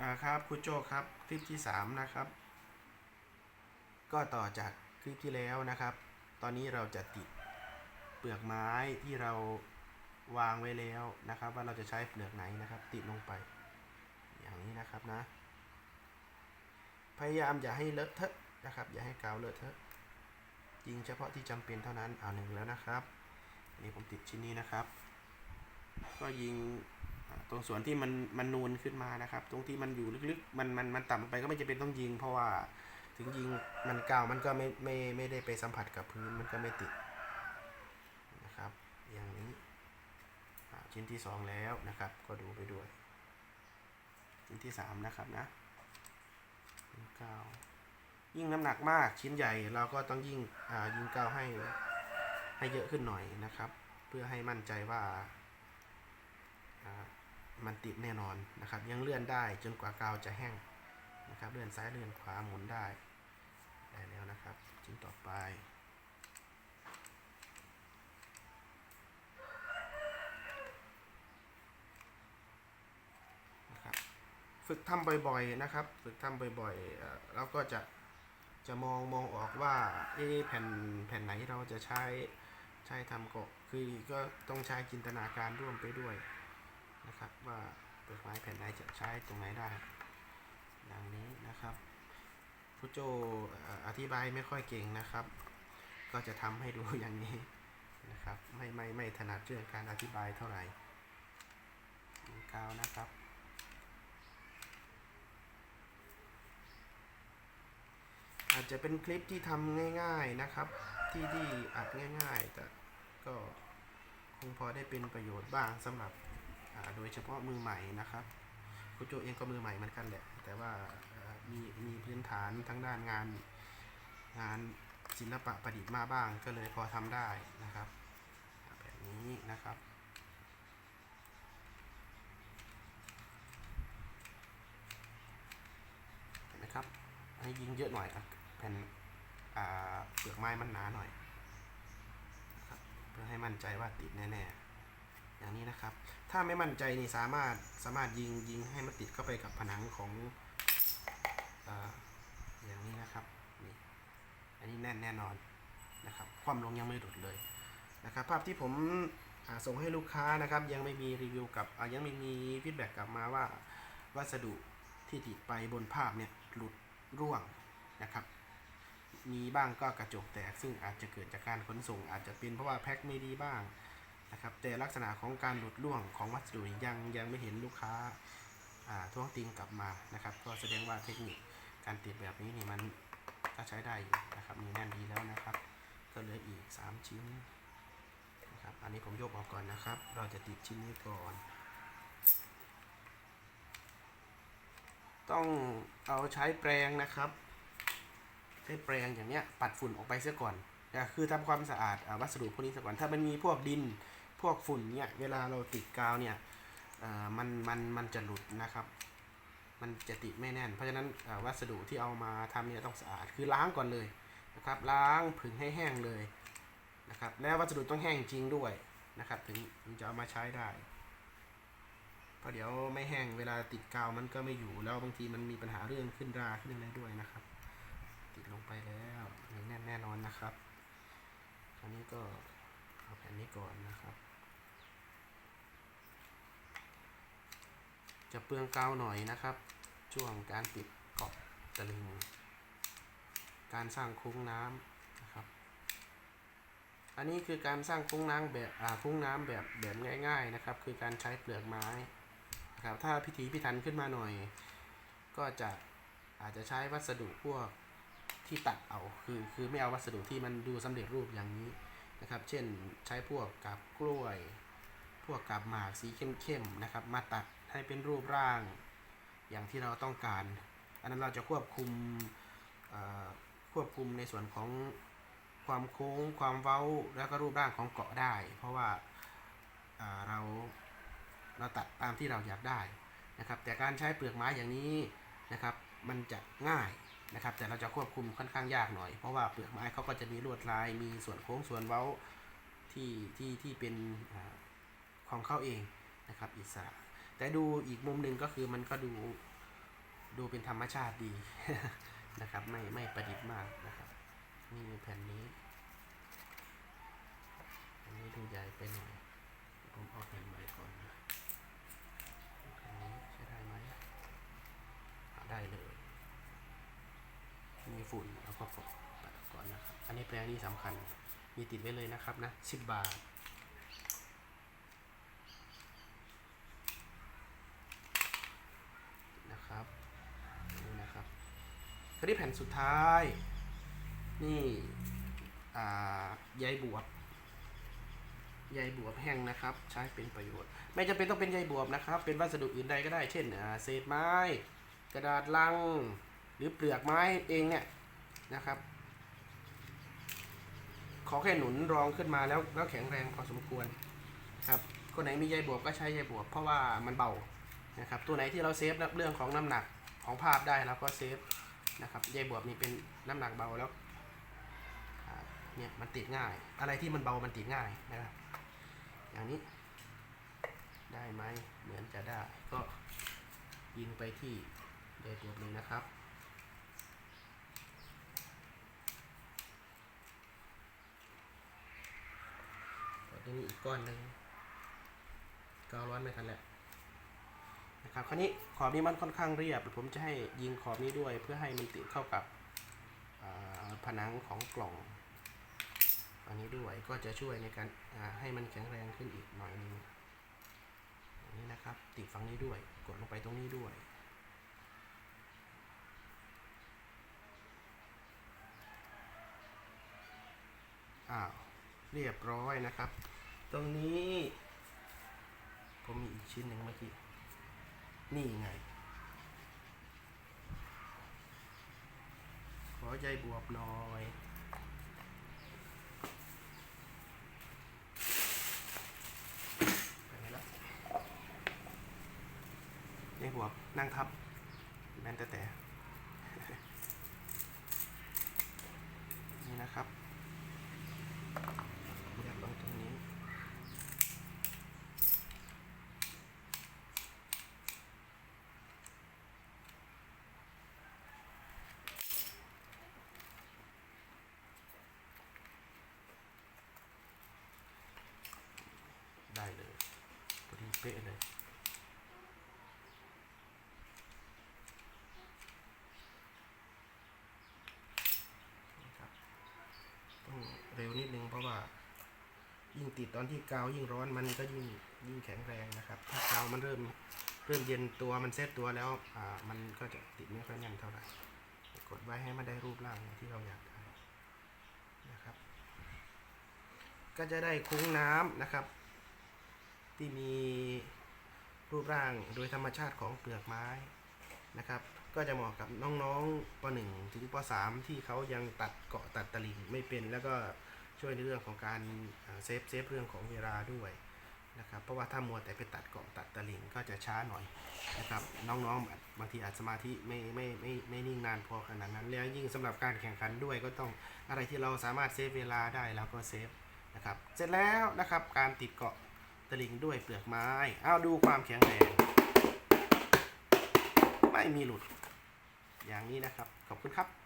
อ่าครับคุณโจครับคลิปที่ 3 นะครับ ก็ต่อจากคลิปที่แล้วนะครับ ตอนนี้เราจะติดเปลือกไม้ที่เราวางไว้แล้วนะครับ ว่าเราจะใช้เปลือกไหนนะครับ ติดลงไป อย่างนี้นะครับนะ พยายามอย่าให้เลอะเทอะนะครับ อย่าให้กาวเลอะเทอะยิงเฉพาะที่จำเป็นเท่านั้นเอาหนึ่งแล้วนะครับนนี้ผมติดชิ้นนี้นะครับ ก็ยิง ตรงส่วนที่มันมันนูนขึ้นมานะครับ ตรงที่มันอยู่ลึกๆ มันมันมันต่ำลงไปก็ไม่จำเป็นต้องยิง เพราะว่าถึงยิงมันกาวมันก็ไม่ไม่ไม่ได้ไปสัมผัสกับพื้นมันก็ไม่ติดนะครับ อย่างนี้ชิ้นที่สองแล้วนะครับ ก็ดูไปด้วย ชิ้นที่สามนะครับนะเป็นกาวยิ่งน้ำหนักมากชิ้นใหญ่เราก็ต้องยิ่งอ่ายิงกาวให้ให้เยอะขึ้นหน่อยนะครับ เพื่อให้มั่นใจว่าอ่า มันติดแน่นอนนะครับ ยังเลื่อนได้จนกว่ากาวจะแห้งนะครับ เลื่อนซ้ายเลื่อนขวาหมุนได้ ได้แล้วนะครับชิ้นต่อไปฝึกทำบ่อยๆนะครับ ฝึกทำบ่อยๆเอ่อเราก็จะจะมองมองออกว่าเอะแผ่นแผ่นไหนเราจะใช้ใช้ทำก็คือก็ต้องใช้จินตนาการร่วมไปด้วย นะครับ ว่าเปลือกไม้แผ่นไหนจะใช้ตรงไหนได้ ดังนี้นะครับผู้โจออธิบายไม่ค่อยเก่งนะครับ ก็จะทำให้ดูอย่างนี้นะครับ ไม่ไม่ไม่ถนัดเรื่องการอธิบายเท่าไหร่กาวนะครับอาจจะเป็นคลิปที่ทำง่าย ๆนะครับ ที่ที่อัดง่าย ๆ แต่ก็คงพอได้เป็นประโยชน์บ้างสำหรับ โดยเฉพาะมือใหม่นะครับคุณโจเองก็มือใหม่เหมือนกันแหละ แต่ว่ามีมีพื้นฐานทั้งด้านงาน งานศิลปะประดิษฐ์มาบ้างก็เลยพอทำได้นะครับ แบบนี้นะครับเห็นไหมครับให้ยิงเยอะหน่อยแผ่นเปลือกไม้มันหนาหน่อยเพื่อให้มั่นใจว่าติดแน่ๆ อย่างนี้นะครับ ถ้าไม่มั่นใจนี่สามารถสามารถยิงยิงให้มันติดเข้าไปกับผนังของออย่างนี้นะครับนี่อันนี้แน่นแน่นอนนะครับ ความลงยังไม่หลุดเลยนะครับ ภาพที่ผมส่งให้ลูกค้านะครับ ยังไม่มีรีวิวกับยังไม่มีฟีดแบ็กกลับมาว่าวัสดุที่ติดไปบนภาพเนี่ยหลุดร่วงนะครับมีบ้างก็กระจกแตกซึ่งอาจจะเกิดจากการขนส่งอาจจะเป็นเพราะว่าแพ็คไม่ดีบ้าง นะครับแต่ลักษณะของการหลุดร่วงของวัสดุยังยังไม่เห็นลูกค้าท้วงติงกลับมานะครับ ก็แสดงว่าเทคนิคการติดแบบนี้นี่มันก็ใช้ได้อยู่นะครับมีแน่นดีแล้วนะครับ ก็เหลืออีก 3 ชิ้นนะครับอันนี้ผมยกออกก่อนนะครับ เราจะติดชิ้นนี้ก่อน ต้องเอาใช้แปรงนะครับ ใช้แปรงอย่างเนี้ยปัดฝุ่นออกไปเสียก่อนคือทำความสะอาดอวัสดุพวกนี้เสียก่อนถ้ามันมีพวกดิน วกฝุ่นเนี่ยเวลาเราติดกาวเนี่ยมันมันมันจะหลุดนะครับ มันจะติดไม่แน่น เพราะฉะนั้นวัสดุที่เอามาทำเนี่ยต้องสะอาดคือล้างก่อนเลยนะครับ ล้างผึ่งให้แห้งเลยนะครับ แล้ววัสดุต้องแห้งจริงด้วยนะครับ ถึงถึงจะเอามาใช้ได้เพราะเดี๋ยวไม่แห้งเวลาติดกาวมันก็ไม่อยู่แล้วบางทีมันมีปัญหาเรื่องขึ้นราขึ้นอะไรด้วยนะครับ ติดลงไปแล้วแน่นแน่นอนนะครับอันนี้ก็เอาแผ่นนี้ก่อนนะครับ จะเปลืองกาวหน่อยนะครับ ช่วงการปิดเกาะตะลิง การสร้างโค้งน้ำนะครับ อันนี้คือการสร้างโค้งน้ำแบบอ่าโค้งน้ำแบบแบบง่าย ๆนะครับ คือการใช้เปลือกไม้นะครับถ้าพิถีพิถันขึ้นมาหน่อย ก็จะอาจจะใช้วัสดุพวกที่ตัดเอาคือคือไม่เอาวัสดุที่มันดูสำเร็จรูปอย่างนี้นะครับ เช่นใช้พวกกับกล้วย พวกกับหมากสีเข้มๆนะครับ มาตัดให้เป็นรูปร่างอย่างที่เราต้องการ อันนั้นเราจะควบคุมควบคุมในส่วนของความโค้งความเว้าแล้วก็รูปร่างของเกาะได้ เพราะว่าเราเราตัดตามที่เราอยากได้นะครับ แต่การใช้เปลือกไม้อย่างนี้นะครับมันจะง่ายนะครับ แต่เราจะควบคุมค่อนข้างยากหน่อย เพราะว่าเปลือกไม้เขาก็จะมีลวดลาย มีส่วนโค้งส่วนเว้าที่ที่ที่เป็น ของเขาเองนะครับอิสระ แต่ดูอีกมุมหนึ่งก็คือมันก็ดูดูเป็นธรรมชาติดีนะครับไม่ไม่ประดิษฐ์มากนะครับนี่แผ่นนี้อันนี้ดูใหญ่ไปหน่อยผมเอาแผ่นใหม่ก่อนนะแผ่นนี้ใช้ได้ไหมได้เลยมีฝุ่นแล้วก็กดก่อนนะครับอันนี้แปลงนี้สำคัญมีติดไว้เลยนะครับนะสิบบาท นะครับนี่นะครับ คราวนี้แผ่นสุดท้าย นี่อ่าใยบวบใยบวบแห้งนะครับ ใช้เป็นประโยชน์ ไม่จำเป็นต้องเป็นใยบวบนะครับ เป็นวัสดุอื่นใดก็ได้ เช่นเศษไม้ กระดาษลัง หรือเปลือกไม้เองเนี่ยนะครับ ขอแค่หนุนรองขึ้นมาแล้วแล้วแข็งแรงพอสมควรครับคนไหนมีใยบวบก็ใช้ใยบวบเพราะว่ามันเบานะครับ ตัวไหนที่เราเซฟเรื่องของน้ำหนักของภาพได้เราก็เซฟ นะครับใยบวบนี่เป็นน้ำหนักเบาแล้วเนี่ยมันติดง่าย อะไรที่มันเบามันติดง่ายนะครับ อย่างนี้ ได้ไหมเหมือนจะได้ ก็ยิงไปที่ใยบวบเลยนะครับตรงนี้อีกก้อนหนึ่งการ้อนไม่ทันแหละ นะครับคราวนี้ขอบนี้มันค่อนข้างเรียบ ผมจะให้ยิงขอบนี้ด้วยเพื่อให้มันติดเข้ากับผนังของกล่อง อันนี้ด้วยก็จะช่วยในการให้มันแข็งแรงขึ้นอีกหน่อยนึงอย่างนี้นะครับติดฝั่งนี้ด้วยกดลงไปตรงนี้ด้วยอ้าวเรียบร้อยนะครับ ตรงนี้ ผมมีอีกชิ้นหนึ่งเมื่อกี้ นี่ไง ขอใจบวบหน่อยไปไหนละใจบวบนั่งทับ แม่นแต่แต่ นี่นะครับเรียบลงตรงนี้ ได้เลยพอดีเป๊ะเลยต้องเร็วนิดนึงเพราะว่า ยิ่งติดตอนที่กาวยิ่งร้อนมันก็ยิ่งยิ่งแข็งแรงนะครับ ถ้ากาวมันเริ่มเริ่มเย็นตัวมันเซตตัวแล้วอ่ามันก็จะติดไม่ค่อยแน่นเท่าไหร่กดไว้ให้มันได้รูปร่างที่เราอยากได้นะครับ ก็จะได้คุ้งน้ำนะครับ ที่มีรูปร่างโดยธรรมชาติของเปลือกไม้นะครับ ก็จะเหมาะกับน้องๆป .1 ถึงป .3 ที่เขายังตัดเกาะตัดตลิ่งไม่เป็น แล้วก็ช่วยในเรื่องของการเซฟเซฟเรื่องของเวลาด้วยนะครับ เพราะว่าถ้ามัวแต่ไปตัดเกาะตัดตลิ่งก็จะช้าหน่อยนะครับ น้องๆบางทีอาจสมาธิไม่ไม่ไม่ไม่นิ่งนานพอขนาดนั้น แล้วยิ่งสำหรับการแข่งขันด้วยก็ต้องอะไรที่เราสามารถเซฟเวลาได้เราก็เซฟนะครับ เสร็จแล้วนะครับการติดเกาะ ลิงด้วยเปลือกไม้ เอาดูความแข็งแรง ไม่มีหลุด อย่างนี้นะครับ ขอบคุณครับ